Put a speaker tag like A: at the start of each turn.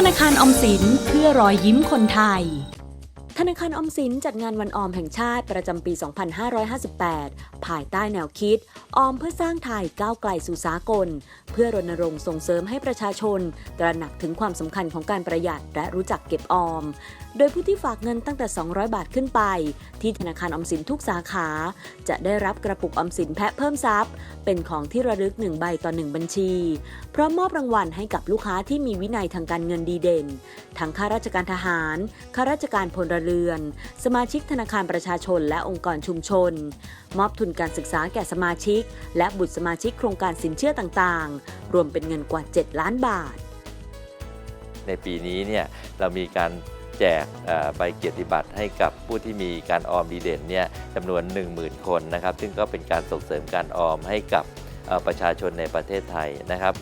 A: ธนาคารอมสินเพื่อรอยยิ้มคนไทย
B: ธนาคารออมสินจัดงานวันออมแห่งชาติประจำปี 2558 ภายใต้แนวคิด ออมเพื่อสร้างไทยก้าวไกลสู่สากล เพื่อรณรงค์ส่งเสริมให้ประชาชน ตระหนักถึงความสำคัญของการประหยัดและรู้จักเก็บออม โดยผู้ที่ฝากเงินตั้งแต่ 200 บาทขึ้นไป ที่ธนาคารออมสินทุกสาขา จะได้รับกระปุกออมสินแพะเพิ่มทรัพย์ เป็นของที่ระลึก 1 ใบต่อ 1 บัญชี พร้อมมอบรางวัลให้กับลูกค้าที่มีวินัยทางการเงินดีเด่น ทั้งข้าราชการทหาร ข้าราชการพลเรือน สมาชิกธนาคารประชาชน และองค์กรชุมชน มอบทุนการศึกษาแก่สมาชิก และบุตรสมาชิกโครงการสินเชื่อต่างๆ รวมเป็นเงินกว่า 7 ล้านบาท
C: ในปีนี้เนี่ยเรามีการ แจกใบเกียรติบัตรให้กับผู้ที่มีการออมดีเด่นเนี่ยจำนวน 10,000 คนนะครับ ซึ่งก็เป็นการส่งเสริมการออมให้กับประชาชนในประเทศไทยนะครับ